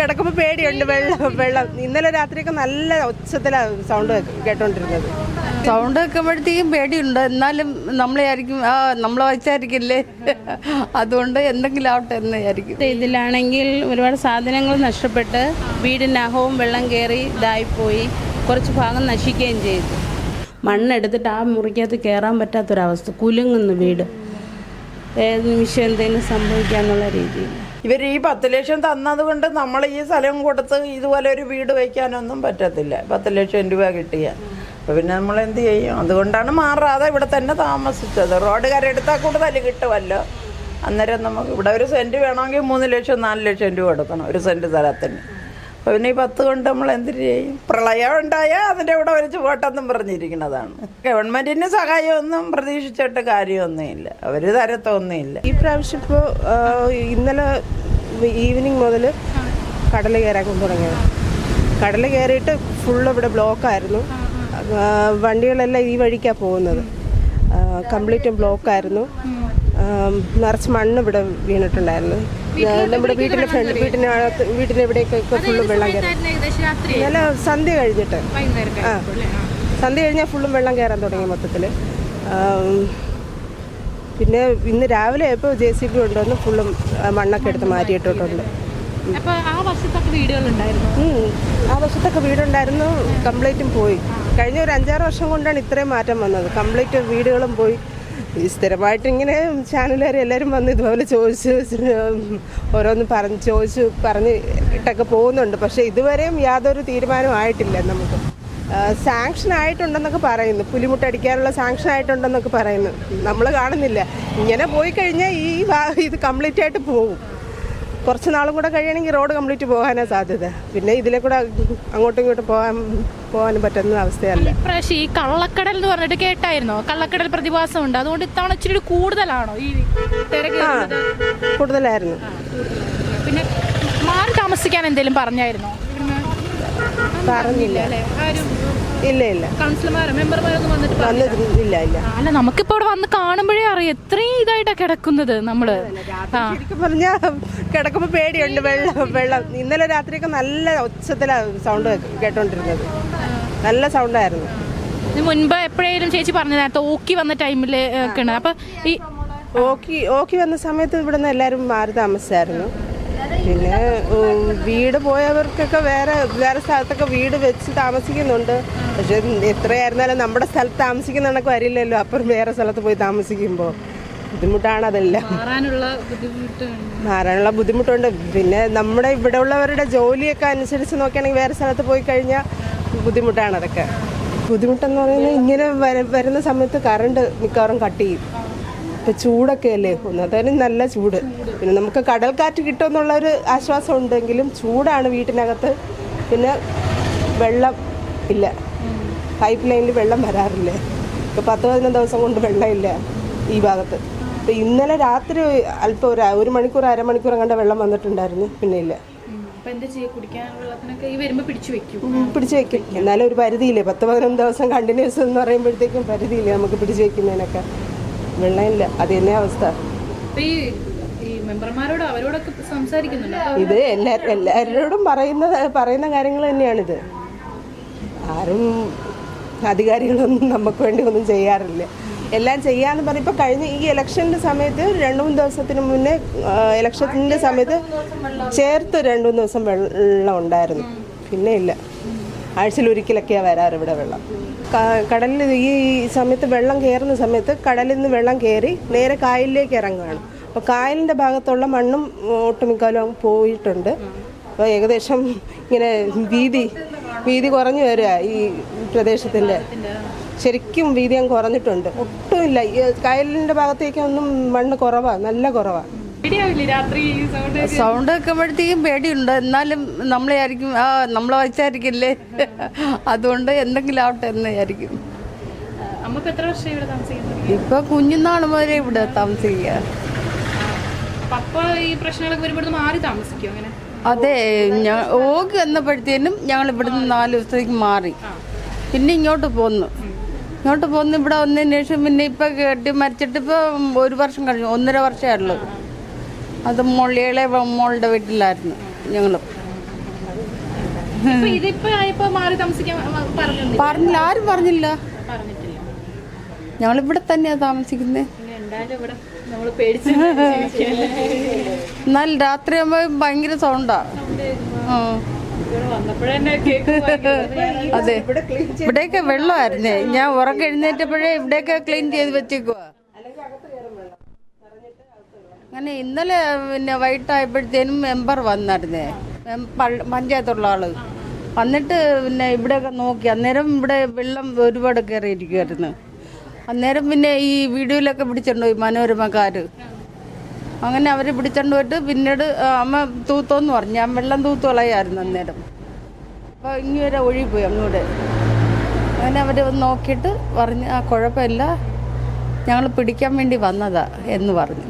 കിടക്കുമ്പോൾ പേടിയുണ്ട്. വെള്ളം വെള്ളം. ഇന്നലെ രാത്രിയൊക്കെ നല്ല ഉച്ചത്തിലാണ് സൗണ്ട് കേട്ടോണ്ടിരുന്നത്. സൗണ്ട് വെക്കുമ്പോഴത്തേക്കും പേടിയുണ്ട്. എന്നാലും നമ്മളെ ആയിരിക്കും ആ നമ്മളെ വായിച്ചായിരിക്കില്ലേ അതുകൊണ്ട് എന്തെങ്കിലും ആവട്ടെ എന്ന് വിചാരിക്കും. ഇതിലാണെങ്കിൽ ഒരുപാട് സാധനങ്ങൾ നഷ്ടപ്പെട്ട് വീടിനകവും അഹവും വെള്ളം കയറി ഇതായിപ്പോയി. കുറച്ച് ഭാഗം നശിക്കുകയും ചെയ്തു. മണ്ണെടുത്തിട്ട് ആ മുറിക്കകത്ത് കയറാൻ പറ്റാത്തൊരവസ്ഥ. കുലുങ്ങുന്നു വീട്. ഏത് നിമിഷം എന്തെങ്കിലും സംഭവിക്കാന്നുള്ള രീതിയിൽ. ഇവർ ഈ പത്ത് ലക്ഷം തന്നത് കൊണ്ട് നമ്മൾ ഈ സ്ഥലം കൊടുത്ത് ഇതുപോലെ ഒരു വീട് വയ്ക്കാനൊന്നും പറ്റത്തില്ല. പത്ത് ലക്ഷം രൂപ കിട്ടിയ അപ്പം പിന്നെ നമ്മൾ എന്ത് ചെയ്യും? അതുകൊണ്ടാണ് മാറാതെ ഇവിടെ തന്നെ താമസിച്ചത്. റോഡ് കരെടുത്താൽ കൂടുതൽ കിട്ടുമല്ലോ. അന്നേരം നമുക്ക് ഇവിടെ ഒരു സെന്റ് വേണമെങ്കിൽ മൂന്ന് ലക്ഷം നാല് ലക്ഷം രൂപ കൊടുക്കണം ഒരു സെന്റ് സ്ഥലത്തിന്. അപ്പോൾ പിന്നെ ഈ പത്ത് കൊണ്ട് നമ്മൾ എന്തിനു ചെയ്യും? പ്രളയം ഉണ്ടായാൽ അതിന്റെ കൂടെ വലിച്ച് പോട്ടെന്നും പറഞ്ഞിരിക്കുന്നതാണ്. ഗവൺമെന്റിന് സഹായമൊന്നും പ്രതീക്ഷിച്ചിട്ട് കാര്യമൊന്നുമില്ല. അവർ തരത്തൊന്നുമില്ല. ഈ പ്രാവശ്യം ഇപ്പോൾ ഇന്നലെ ഈവനിങ് മുതൽ കടൽ കയറാൻ തുടങ്ങിയത്. കടൽ കയറിയിട്ട് ഫുള്ള് ഇവിടെ ബ്ലോക്കായിരുന്നു വണ്ടികളെല്ലാം ഈ വഴിക്കാണ് പോകുന്നത്. കംപ്ലീറ്റ് ബ്ലോക്കായിരുന്നു നിറച്ച് മണ്ണ് ഇവിടെ വീണിട്ടുണ്ടായിരുന്നു നമ്മുടെ വീട്ടിലെ ഫ്രണ്ട് വീട്ടിനകത്ത് വീട്ടിന്റെ ഇവിടേക്കൊക്കെ ഫുള്ളും വെള്ളം കയറി. നല്ല സന്ധ്യ കഴിഞ്ഞിട്ട്. ആ. സന്ധ്യ കഴിഞ്ഞാൽ ഫുള്ളും വെള്ളം കയറാൻ തുടങ്ങി മൊത്തത്തിൽ പിന്നെ ഇന്ന് രാവിലെ ആയപ്പോൾ ജെ സി ബി കൊണ്ടുവന്ന് ഫുള്ളും മണ്ണൊക്കെ എടുത്ത് മാറ്റിയിട്ടിട്ടുണ്ട്. ആ വർഷത്തൊക്കെ വീടുണ്ടായിരുന്നു കംപ്ലീറ്റും പോയി. കഴിഞ്ഞ ഒരു അഞ്ചാറ് വർഷം കൊണ്ടാണ് ഇത്രയും മാറ്റം വന്നത്. കംപ്ലീറ്റ് വീടുകളും പോയി. ഈ സ്ഥിരമായിട്ട് ഇങ്ങനെ ചാനലുകാർ എല്ലാവരും വന്ന് ഇതുപോലെ ചോദിച്ച് ഓരോന്ന് പറഞ്ഞ് ചോദിച്ച് പറഞ്ഞ് ഇട്ടൊക്കെ പോകുന്നുണ്ട്. പക്ഷേ ഇതുവരെയും യാതൊരു തീരുമാനവും ആയിട്ടില്ല നമുക്ക്. സാങ്ഷൻ ആയിട്ടുണ്ടെന്നൊക്കെ പറയുന്നു. പുലിമുട്ടടിക്കാനുള്ള സാങ്ഷൻ ആയിട്ടുണ്ടെന്നൊക്കെ പറയുന്നു. നമ്മൾ കാണുന്നില്ല. ഇങ്ങനെ പോയി കഴിഞ്ഞാൽ ഈ ഇത് കംപ്ലീറ്റ് ആയിട്ട് പോകും. കുറച്ച് നാളും കൂടെ കഴിയണമെങ്കിൽ റോഡ് കംപ്ലീറ്റ് പോകാനാണ് സാധ്യത. പിന്നെ ഇതിലെ കൂടെ അങ്ങോട്ടും ഇങ്ങോട്ടും പോകാൻ പോകാനും പറ്റുന്ന അവസ്ഥയല്ല. ഇപ്രാവശ്യം ഈ കള്ളക്കടൽ എന്ന് പറഞ്ഞിട്ട് കേട്ടായിരുന്നോ? കള്ളക്കടൽ പ്രതിഭാസം ഉണ്ട് അതുകൊണ്ട് ഇത്തവണ ഇച്ചിരി കൂടി കൂടുതലാണോ ഈ തിരക്ക് കൂടുതലായിരുന്നു. പിന്നെ മാറി താമസിക്കാൻ എന്തെങ്കിലും പറഞ്ഞായിരുന്നോ? പറഞ്ഞില്ല. ഇല്ല അല്ല നമുക്കിപ്പോ ഇവിടെ വന്ന് കാണുമ്പോഴേ അറിയാം എത്രയും ഇതായിട്ടാ കിടക്കുന്നത് നമ്മൾ. ആ. കിടക്കുമ്പോ പേടിയുണ്ട് വെള്ളം വെള്ളം. ഇന്നലെ രാത്രിയൊക്കെ നല്ല ഉച്ചത്തിലാണ് സൗണ്ട് കേട്ടോണ്ടിരുന്നത്. നല്ല സൗണ്ടായിരുന്നു മുൻപ് എപ്പോഴേലും ചേച്ചി പറഞ്ഞു നേരത്തെ ഓക്കി വന്ന ടൈമിൽ ഒക്കെയാണ് അപ്പൊ ഈ ഓക്കി ഓക്കി വന്ന സമയത്ത് ഇവിടുന്ന് എല്ലാരും മാറി താമസിച്ചായിരുന്നു. പിന്നെ വീട് പോയവർക്കൊക്കെ വേറെ വേറെ സ്ഥലത്തൊക്കെ വീട് വെച്ച് താമസിക്കുന്നുണ്ട്. പക്ഷെ എത്രയായിരുന്നാലും നമ്മുടെ സ്ഥലത്ത് താമസിക്കുന്ന കണക്ക് വരില്ലല്ലോ. അപ്പുറം വേറെ സ്ഥലത്ത് പോയി താമസിക്കുമ്പോൾ ബുദ്ധിമുട്ടാണ് അതെല്ലാം മാറാനുള്ള ബുദ്ധിമുട്ടുണ്ട്. പിന്നെ നമ്മുടെ ഇവിടെ ഉള്ളവരുടെ ജോലിയൊക്കെ അനുസരിച്ച് നോക്കുകയാണെങ്കിൽ വേറെ സ്ഥലത്ത് പോയി കഴിഞ്ഞാൽ ബുദ്ധിമുട്ടാണ് അതൊക്കെ. ബുദ്ധിമുട്ടെന്ന് പറയുന്നത് ഇങ്ങനെ വരുന്ന സമയത്ത് കറണ്ട് മിക്കവാറും കട്ട് ചെയ്യും. ഇപ്പം ചൂടൊക്കെ അല്ലേ ഒന്നാമത്തേനും നല്ല ചൂട്. പിന്നെ നമുക്ക് കടൽക്കാറ്റ് കിട്ടുമെന്നുള്ളൊരു ആശ്വാസം ഉണ്ടെങ്കിലും ചൂടാണ് വീട്ടിനകത്ത്. പിന്നെ വെള്ളം ഇല്ല. പൈപ്പ് ലൈനിൽ വെള്ളം വരാറില്ല? ഇപ്പം പത്ത് പതിനൊന്ന് ദിവസം കൊണ്ട് വെള്ളമില്ല ഈ ഭാഗത്ത്. ഇപ്പം ഇന്നലെ രാത്രി അല്പം ഒരു ഒരു മണിക്കൂർ അരമണിക്കൂർ അങ്ങനെ വെള്ളം വന്നിട്ടുണ്ടായിരുന്നു. പിന്നെ ഇല്ല. പിടിച്ചു വെക്കും. എന്നാലും ഒരു പരിധിയില്ലേ? പത്ത് പതിനൊന്ന് ദിവസം കണ്ടിന്യൂസ് എന്ന് പറയുമ്പോഴത്തേക്കും പരിധിയില്ലേ? നമുക്ക് പിടിച്ചു വെക്കുന്നതിനൊക്കെ. വെള്ളമില്ല അത് തന്നെ അവസ്ഥ. മെമ്പർമാരോട് അവരോടൊക്കെ സംസാരിക്കുന്നുണ്ട്. ഇത് എല്ലാ എല്ലാവരോടും പറയുന്ന പറയുന്ന കാര്യങ്ങൾ തന്നെയാണിത്. ആരും അധികാരികളൊന്നും നമുക്ക് വേണ്ടി ഒന്നും ചെയ്യാറില്ല. എല്ലാം ചെയ്യാന്ന് പറഞ്ഞ ഇപ്പോൾ കഴിഞ്ഞ ഈ ഇലക്ഷന്റെ സമയത്ത് രണ്ട് മൂന്ന് ദിവസത്തിന് മുന്നേ ഇലക്ഷന്റെ സമയത്ത് ചേർത്ത് രണ്ട് മൂന്ന് ദിവസം വെള്ളം ഉണ്ടായിരുന്നു. പിന്നെ ഇല്ല. ആഴ്ചയിൽ ഒരിക്കലൊക്കെയാണ് വരാറ് ഇവിടെ വെള്ളം. കടലിൽ ഈ സമയത്ത് വെള്ളം കയറുന്ന സമയത്ത് കടലിൽ നിന്ന് വെള്ളം കയറി നേരെ കായലിലേക്ക് ഇറങ്ങുകയാണ്. അപ്പോൾ കായലിന്റെ ഭാഗത്തുള്ള മണ്ണും ഒട്ടുമിക്കാലും പോയിട്ടുണ്ട്. അപ്പോൾ ഏകദേശം ഇങ്ങനെ വീതി വീതി കുറഞ്ഞു വരിക ഈ പ്രദേശത്തിന്റെ ശരിക്കും വീതി അങ്ങ് കുറഞ്ഞിട്ടുണ്ട്. ഒട്ടുമില്ല. ഈ കായലിന്റെ ഭാഗത്തേക്കൊന്നും മണ്ണ് കുറവാണ് നല്ല കുറവാണ് പേടിയാവില്ലേ രാത്രി ഈ സൗണ്ട് സൗണ്ട് വെക്കുമ്പോഴത്തേക്കും പേടിയുണ്ട്. എന്നാലും നമ്മളെ ആയിരിക്കും ആ നമ്മളെ വായിച്ചായിരിക്കില്ലേ അതുകൊണ്ട് എന്തെങ്കിലും ആവട്ടെ എന്നായിരിക്കും ഇപ്പൊ കുഞ്ഞുനാൾ മുതലേ ഇവിടെ താമസിക്കുക. പപ്പ ഈ പ്രശ്നങ്ങളൊക്കെ വരുമ്പോൾ മാറി താമസിക്കും അങ്ങനെ? അതെ ഞാൻ ഓക്ക് വന്നപ്പോഴത്തേനും ഞങ്ങൾ ഇവിടുന്ന് നാല് ദിവസത്തേക്ക് മാറി. പിന്നെ ഇങ്ങോട്ട് പോന്നു. ഇങ്ങോട്ട് പോന്നു ഇവിടെ വന്നതിന് ശേഷം പിന്നെ ഇപ്പൊ കെട്ടി മരിച്ചിട്ട് ഇപ്പൊ ഒരു വർഷം കഴിഞ്ഞു ഒന്നര വർഷമേ ഉള്ളൂ. അത് മൊള്ളികളെ മോളുടെ വീട്ടിലായിരുന്നു പറഞ്ഞിരുന്നില്ല പറഞ്ഞില്ല? ആരും പറഞ്ഞില്ല. ഞങ്ങളിവിടെ തന്നെയാ താമസിക്കുന്നത് എന്നാൽ രാത്രി ആകുമ്പോൾ ഭയങ്കര സൗണ്ടാ അതെ. ഇവിടെയൊക്കെ വെള്ളമായിരുന്നേ. ഞാൻ ഉറക്കം എഴുന്നേറ്റപ്പോഴേ ഇവിടെയൊക്കെ ക്ലീൻ ചെയ്ത് വെച്ചേക്കുവാ. അങ്ങനെ ഇന്നലെ പിന്നെ വൈകിട്ടായപ്പോഴത്തേനും മെമ്പർ വന്നായിരുന്നേ. പഞ്ചായത്തുള്ള ആൾ. വന്നിട്ട് പിന്നെ ഇവിടെയൊക്കെ നോക്കി. അന്നേരം ഇവിടെ വെള്ളം ഒരുപാട് കയറിയിരിക്കുമായിരുന്നു അന്നേരം പിന്നെ ഈ വീഡിയോയിലൊക്കെ പിടിച്ചിട്ടുണ്ടോ ഈ മനോരമക്കാർ അങ്ങനെ അവർ പിടിച്ചോണ്ട് പോയിട്ട് പിന്നീട് അമ്മ തൂത്തോന്ന് പറഞ്ഞു. ഞാൻ വെള്ളം തൂത്ത് കളയായിരുന്നു അന്നേരം. അപ്പോൾ ഇങ്ങനെ വരെ ഒഴുകിപ്പോയി അങ്ങോട്ട്. അങ്ങനെ അവർ നോക്കിയിട്ട് പറഞ്ഞ് ആ കുഴപ്പമില്ല. ഞങ്ങൾ പിടിക്കാൻ വേണ്ടി വന്നതാ എന്ന് പറഞ്ഞു.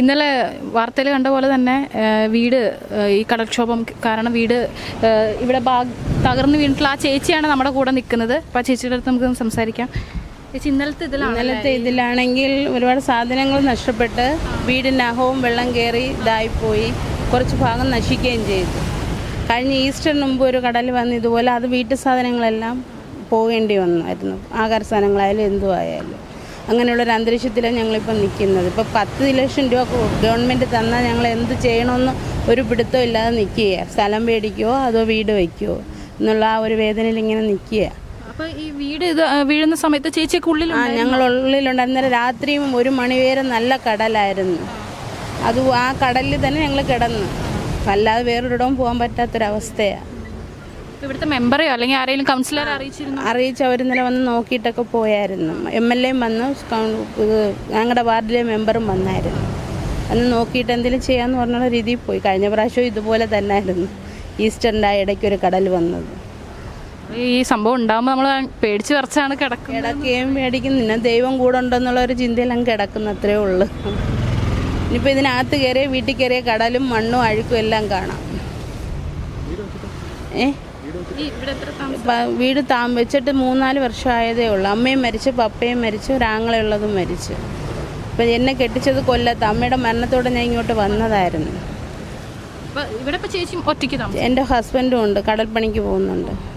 ഇന്നലെ വാർത്തയിൽ കണ്ട പോലെ തന്നെ വീട് ഈ കടൽക്ഷോഭം കാരണം വീട് ഇവിടെ തകർന്ന് വീണിട്ടുള്ള ആ ചേച്ചിയാണ് നമ്മുടെ കൂടെ നിൽക്കുന്നത്. അപ്പോൾ ആ ചേച്ചിയുടെ അടുത്ത് നമുക്ക് സംസാരിക്കാം. ഇന്നലത്തെ ഇതിലാണ് ഇതിലാണെങ്കിൽ ഒരുപാട് സാധനങ്ങൾ നഷ്ടപ്പെട്ട് അഹവും വെള്ളം കയറി ഇതായിപ്പോയി. കുറച്ച് ഭാഗം നശിക്കുകയും ചെയ്തു. കഴിഞ്ഞ ഈസ്റ്ററിന് മുമ്പ് ഒരു കടൽ വന്ന് ഇതുപോലെ അത് വീട്ടു സാധനങ്ങളെല്ലാം പോകേണ്ടി വന്നായിരുന്നു. ആഹാര സാധനങ്ങളായാലും എന്തു ആയാലും. അങ്ങനെയുള്ളൊരു അന്തരീക്ഷത്തിലാണ് ഞങ്ങളിപ്പോൾ നിൽക്കുന്നത്. ഇപ്പോൾ പത്ത് ലക്ഷം രൂപ ഗവൺമെന്റ് തന്നാൽ ഞങ്ങൾ എന്ത് ചെയ്യണമെന്ന് ഒരു പിടുത്തം ഇല്ലാതെ നിൽക്കുക സ്ഥലം മേടിക്കുമോ അതോ വീട് വയ്ക്കുമോ എന്നുള്ള ആ ഒരു വേദനയിൽ ഇങ്ങനെ നിൽക്കുക അപ്പോൾ ഈ വീട് ഇത് വീഴുന്ന സമയത്ത് ചേച്ചിയൊക്കെ ഉള്ളിൽ ആ ഞങ്ങൾ ഉള്ളിലുണ്ടായിരുന്ന. രാത്രിയും ഒരു മണിവേരെ നല്ല കടലായിരുന്നു. അത് ആ കടലിൽ തന്നെ ഞങ്ങൾ കിടന്നു. അല്ലാതെ വേറൊരിടവും പോകാൻ പറ്റാത്തൊരവസ്ഥയാണ് ഇവിടുത്തെ മെമ്പറെയോ അല്ലെങ്കിൽ ആരെങ്കിലും കൗൺസിലർ അറിയിച്ചിരുന്നു? അറിയിച്ച് അവർ ഇന്നലെ വന്ന് നോക്കിയിട്ടൊക്കെ പോയായിരുന്നു. എം എൽ എയും വന്ന് ഞങ്ങളുടെ വാർഡിലെ മെമ്പറും വന്നായിരുന്നു. അന്ന് നോക്കിയിട്ട് എന്തെങ്കിലും ചെയ്യാമെന്ന് പറഞ്ഞുള്ള രീതിയിൽ പോയി. കഴിഞ്ഞ പ്രാവശ്യവും ഇതുപോലെ തന്നെയായിരുന്നു ഈസ്റ്ററിന്റെ ആ ഇടയ്ക്ക് ഒരു കടൽ വന്നത്. ഈ സംഭവം ഉണ്ടാകുമ്പോൾ നമ്മൾ പേടിച്ച് വിറച്ചാണ് കിടക്കുന്നത്. കിടക്കുകയും പേടിക്കുന്നു. പിന്നെ ദൈവം കൂടെ ഉണ്ടെന്നുള്ള ഒരു ചിന്തയിൽ അങ്ങ് കിടക്കുന്ന അത്രേ ഉള്ളൂ. ഇനിയിപ്പോൾ ഇതിനകത്ത് കയറിയ വീട്ടിൽ കയറിയ കടലും മണ്ണും അഴുക്കും എല്ലാം കാണാം. ഏ? വീട് താം വെച്ചിട്ട് മൂന്നാൽ വർഷം ആയതേ ഉള്ളൂ. അമ്മയും മരിച്ചു പപ്പയും മരിച്ചു ഒരാങ്ങളയുള്ളതും മരിച്ചു. ഇപ്പം എന്നെ കെട്ടിച്ചത് കൊല്ലത്ത്. അമ്മയുടെ മരണത്തോടെ ഞാൻ ഇങ്ങോട്ട് വന്നതായിരുന്നു. എന്റെ ഹസ്ബൻഡും ഉണ്ട്. കടൽപ്പണിക്ക് പോകുന്നുണ്ട്.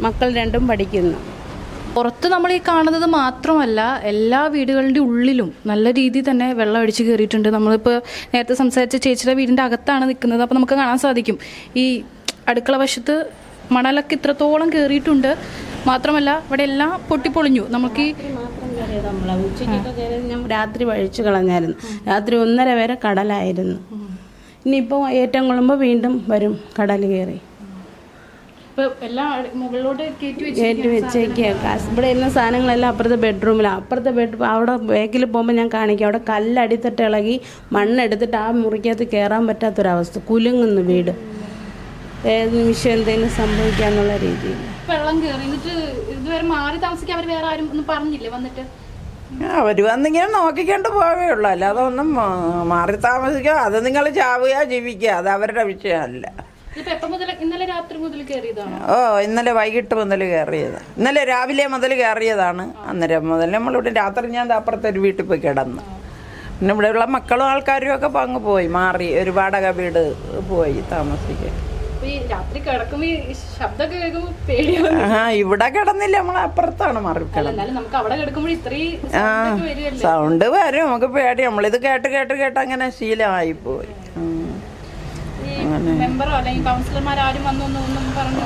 മക്കൾ രണ്ടും പഠിക്കുന്നു. പുറത്ത് നമ്മൾ ഈ കാണുന്നത് മാത്രമല്ല എല്ലാ വീടുകളുടെ ഉള്ളിലും നല്ല രീതിയിൽ തന്നെ വെള്ളം അടിച്ച് കയറിയിട്ടുണ്ട്. നമ്മളിപ്പോൾ നേരത്തെ സംസാരിച്ച ചേച്ചിയുടെ വീടിന്റെ അകത്താണ് നിൽക്കുന്നത്. അപ്പോൾ നമുക്ക് കാണാൻ സാധിക്കും. ഈ അടുക്കള വശത്ത് മണലൊക്കെ ഇത്രത്തോളം കയറിയിട്ടുണ്ട്. മാത്രമല്ല ഇവിടെ എല്ലാം പൊട്ടിപ്പൊളിഞ്ഞു. നമുക്ക് ഈ രാത്രി വഴിച്ചു കളഞ്ഞായിരുന്നു. രാത്രി ഒന്നര വരെ കടലായിരുന്നു. ഇനിയിപ്പോൾ ഏറ്റവും കൊള്ളുമ്പോൾ വീണ്ടും വരും കടൽ കയറി ഇപ്പോൾ എല്ലാം അടി- മുകളിലോട്ട് കയറ്റി വെച്ചേക്കാം ഇവിടെ ഇരുന്ന സാധനങ്ങളെല്ലാം അപ്പുറത്തെ ബെഡ്റൂമിലാണ് അപ്പുറത്തെ ബെഡ് അവിടെ ബാക്കിൽ പോകുമ്പോൾ ഞാൻ കാണിക്കാം. അവിടെ കല്ലടിത്തിട്ട് ഇളകി മണ്ണെടുത്തിട്ട് ആ മുറിക്കകത്ത് കയറാൻ പറ്റാത്തൊരവസ്ഥ. കുലുങ്ങുന്നു വീട്. ഏത് നിമിഷം എന്തെങ്കിലും സംഭവിക്കാന്നുള്ള രീതിയിൽ. വെള്ളം കയറി എന്നിട്ട് ഇതുവരെ മാറി താമസിക്കാൻ അവർ വേറെ ആരും ഒന്നും പറഞ്ഞില്ലേ വന്നിട്ട്? അവർ വന്നിങ്ങനെ നോക്കിക്കൊണ്ട് പോവേ ഉള്ളൂ. അല്ലാതെ ഒന്നും മാറി താമസിക്കുക. അത് നിങ്ങൾ ചാവുക ജീവിക്കുക. അത് അവരുടെ വിഷയമല്ല. ഓ ഇന്നലെ വൈകിട്ട് മുതൽ കയറിയത് ഇന്നലെ രാവിലെ മുതൽ കയറിയതാണ് അന്നേരം മുതൽ നമ്മളിവിടെ രാത്രി ഞാൻ അപ്പുറത്തെ ഒരു വീട്ടിൽ പോയി കിടന്നു. പിന്നെ ഇവിടെയുള്ള മക്കളും ആൾക്കാരും ഒക്കെ അങ്ങ് പോയി. മാറി ഒരു വാടക വീട് പോയി താമസിക്കാൻ. ആ ഇവിടെ കിടന്നില്ല. നമ്മൾ അപ്പുറത്താണ് മാറി കിടന്നത് നമുക്ക് അവിടെ കിടക്കുമ്പോൾ ഇത്രയും ആ sound ഒക്കെ വരുമല്ലേ സൗണ്ട് വരും. നമുക്ക് പേടി. നമ്മളിത് കേട്ട് കേട്ട് കേട്ട് അങ്ങനെ ശീലമായി പോയി. മെമ്പറോ അല്ലെങ്കിൽ കൗൺസിലർമാർ ആരും വന്നൊന്നും ഒന്നും പറഞ്ഞു.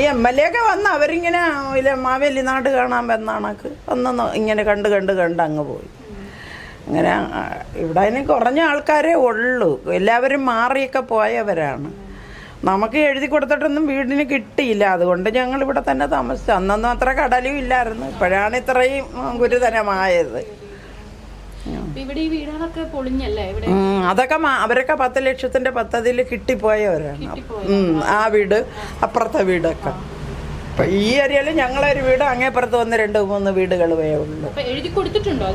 ഈ എം എൽ എ ഒക്കെ വന്ന് അവരിങ്ങനെ ഇല്ല മാവേലി നാട് കാണാൻ വന്നാണക്ക് വന്നു ഇങ്ങനെ കണ്ട് കണ്ട് കണ്ട് അങ്ങ് പോയി. അങ്ങനെ ഇവിടെ അതിന് കുറഞ്ഞ ആൾക്കാരേ ഉള്ളൂ. എല്ലാവരും മാറിയൊക്കെ പോയവരാണ്. നമുക്ക് എഴുതി കൊടുത്തിട്ടൊന്നും വീടിന് കിട്ടിയില്ല. അതുകൊണ്ട് ഞങ്ങൾ ഇവിടെ തന്നെ താമസിച്ചു. അന്നൊന്നും അത്ര കടലും ഇല്ലായിരുന്നു. ഇപ്പോഴാണ് ഇത്രയും ഗുരുതരമായത്. ഇവിടെ ഈ വീടുകളൊക്കെ പൊളിഞ്ഞല്ലേ? ഇവിടെ അതൊക്കെ അവരൊക്കെ പത്ത് ലക്ഷത്തിന്റെ പദ്ധതിയിൽ കിട്ടിപ്പോയവരാണ് ആ വീട് അപ്പുറത്തെ വീടൊക്കെ. അപ്പൊ ഈ ഏരിയയിൽ ഞങ്ങളൊരു വീട് അങ്ങേപ്പുറത്ത് വന്ന് രണ്ട് മൂന്ന് വീടുകളേ ഉള്ളൂ. എഴുതി കൊടുത്തിട്ടുണ്ടോ?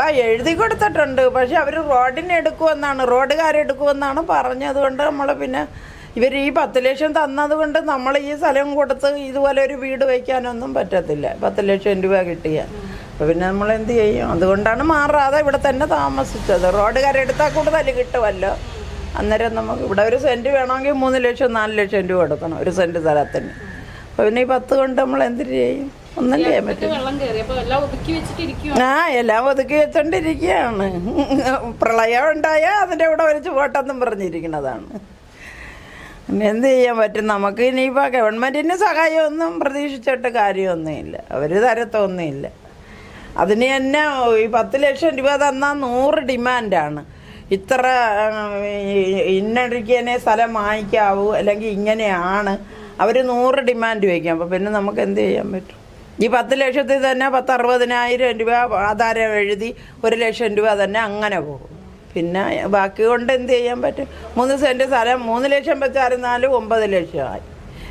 ആ എഴുതി കൊടുത്തിട്ടുണ്ട്. പക്ഷെ അവർ റോഡിന് എടുക്കുമെന്നാണ് റോഡുകാരെടുക്കുമെന്നാണ് പറഞ്ഞത് കൊണ്ട് നമ്മൾ പിന്നെ ഇവർ ഈ പത്ത് ലക്ഷം തന്നത് കൊണ്ട് നമ്മൾ ഈ സ്ഥലം കൊടുത്ത് ഇതുപോലെ ഒരു വീട് വയ്ക്കാനൊന്നും പറ്റത്തില്ല. പത്ത് ലക്ഷം രൂപ കിട്ടിയ. അപ്പോൾ പിന്നെ നമ്മൾ എന്ത് ചെയ്യും? അതുകൊണ്ടാണ് മാറാതെ ഇവിടെ തന്നെ താമസിച്ചത്. റോഡ് റോഡുകാരെടുത്താൽ കൂടുതൽ കിട്ടുമല്ലോ. അന്നേരം നമുക്ക് ഇവിടെ ഒരു സെന്റ് വേണമെങ്കിൽ മൂന്ന് ലക്ഷം നാല് ലക്ഷം രൂപ കൊടുക്കണം ഒരു സെന്റ് സ്ഥലത്തിന്. അപ്പോൾ പിന്നെ ഈ പത്ത് കൊണ്ട് നമ്മൾ എന്ത് ചെയ്യും? ഒന്നും ചെയ്യാൻ പറ്റും ആ എല്ലാം ഒതുക്കി വെച്ചോണ്ടിരിക്കുകയാണ്. പ്രളയം ഉണ്ടായാൽ അതിന്റെ കൂടെ വലിച്ച് പോട്ടെന്നും പറഞ്ഞിരിക്കുന്നതാണ്. പിന്നെ എന്ത് ചെയ്യാൻ പറ്റും? നമുക്ക് ഇനിയിപ്പോൾ ഗവൺമെന്റിന് സഹായമൊന്നും പ്രതീക്ഷിച്ചിട്ട് കാര്യമൊന്നുമില്ല. അവർ തരത്തൊന്നുമില്ല അതിന് തന്നെ ഈ പത്ത് ലക്ഷം രൂപ തന്നാൽ നൂറ് ഡിമാൻഡാണ്. ഇത്ര ഇന്നടിക്കനെ സ്ഥലം വാങ്ങിക്കാവൂ അല്ലെങ്കിൽ ഇങ്ങനെയാണ്. അവർ നൂറ് ഡിമാൻഡ് വയ്ക്കും. അപ്പോൾ പിന്നെ നമുക്ക് എന്ത് ചെയ്യാൻ പറ്റും? ഈ പത്ത് ലക്ഷത്തിൽ തന്നെ പത്ത് അറുപതിനായിരം രൂപ ആധാരം എഴുതി ഒരു ലക്ഷം രൂപ തന്നെ അങ്ങനെ പോകും. പിന്നെ ബാക്കി കൊണ്ട് എന്ത് ചെയ്യാൻ പറ്റും? മൂന്ന് സെന്റ് സ്ഥലം മൂന്ന് ലക്ഷം വെച്ചായിരുന്നാലും ഒമ്പത് ലക്ഷമായി.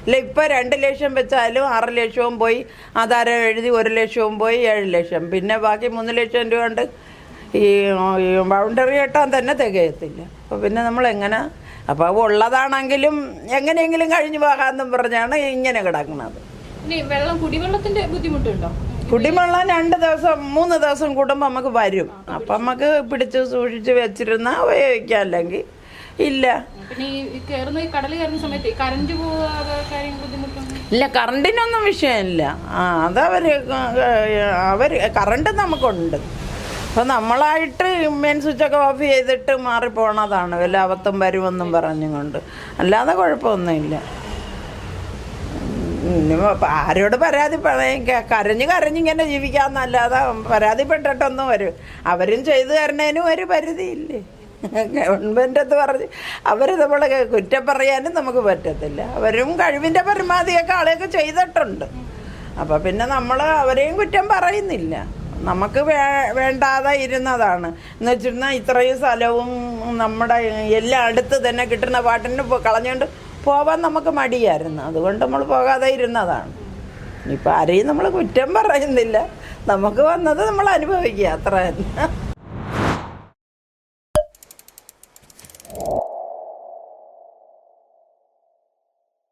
അല്ല ഇപ്പം രണ്ട് ലക്ഷം വെച്ചാലും ആറ് ലക്ഷവും പോയി ആധാരം എഴുതി ഒരു ലക്ഷവും പോയി ഏഴ് ലക്ഷം. പിന്നെ ബാക്കി മൂന്ന് ലക്ഷം രൂപ കൊണ്ട് ഈ ബൗണ്ടറി കെട്ടാൻ തന്നെ തികയത്തില്ല. അപ്പോൾ പിന്നെ നമ്മൾ എങ്ങനെ അപ്പോൾ ഉള്ളതാണെങ്കിലും എങ്ങനെയെങ്കിലും കഴിഞ്ഞു പോകാമെന്നും പറഞ്ഞാണ് ഇങ്ങനെ കിടക്കുന്നത്. വെള്ളം കുടിവെള്ളത്തിന്റെ ബുദ്ധിമുട്ടുണ്ടോ? കുടിവെള്ളം രണ്ട് ദിവസം മൂന്ന് ദിവസം കൂടുമ്പോൾ നമുക്ക് വരും. അപ്പം നമുക്ക് പിടിച്ച് സൂക്ഷിച്ച് വെച്ചിരുന്നാൽ ഉപയോഗിക്കാം. അല്ലെങ്കിൽ ഇല്ല. ഇല്ല കറണ്ടിനൊന്നും വിഷയമില്ല. ആ അതവര് അവർ കറണ്ട് നമുക്കുണ്ട്. അപ്പോൾ നമ്മളായിട്ട് മെയിൻ സ്വിച്ചൊക്കെ ഓഫ് ചെയ്തിട്ട് മാറിപ്പോണതാണ്. വല്ല അബദ്ധം വരുമെന്നും പറഞ്ഞുകൊണ്ട്. അല്ലാതെ കുഴപ്പമൊന്നുമില്ല. ആരോട് പരാതി കരഞ്ഞ് കരഞ്ഞിങ്ങനെ ജീവിക്കാന്നല്ലാതെ പരാതിപ്പെട്ടിട്ടൊന്നും വരും. അവരും ചെയ്തു തരണേനും ഒരു പരിധിയില്ലേ? ഗവൺമെന്റ് എന്ന് പറഞ്ഞ് അവർ നമ്മളെ കുറ്റം പറയാനും നമുക്ക് പറ്റത്തില്ല. അവരും കഴിവിന്റെ പരമാവധിയൊക്കെ ആളെയൊക്കെ ചെയ്തിട്ടുണ്ട്. അപ്പോൾ പിന്നെ നമ്മൾ അവരെയും കുറ്റം പറയുന്നില്ല. നമുക്ക് വേ വേണ്ടാതെ ഇരുന്നതാണ്. എന്ന് വെച്ചിരുന്നാൽ ഇത്രയും സ്ഥലവും നമ്മുടെ എല്ലാം അടുത്ത് തന്നെ കിട്ടുന്ന പാട്ടിന് കളഞ്ഞുകൊണ്ട് പോവാൻ നമുക്ക് മടിയായിരുന്നു. അതുകൊണ്ട് നമ്മൾ പോകാതെ ഇരുന്നതാണ്. ഇപ്പം ആരെയും നമ്മൾ കുറ്റം പറയുന്നില്ല. നമുക്ക് വന്നത് നമ്മൾ അനുഭവിക്കുക അത്ര തന്നെ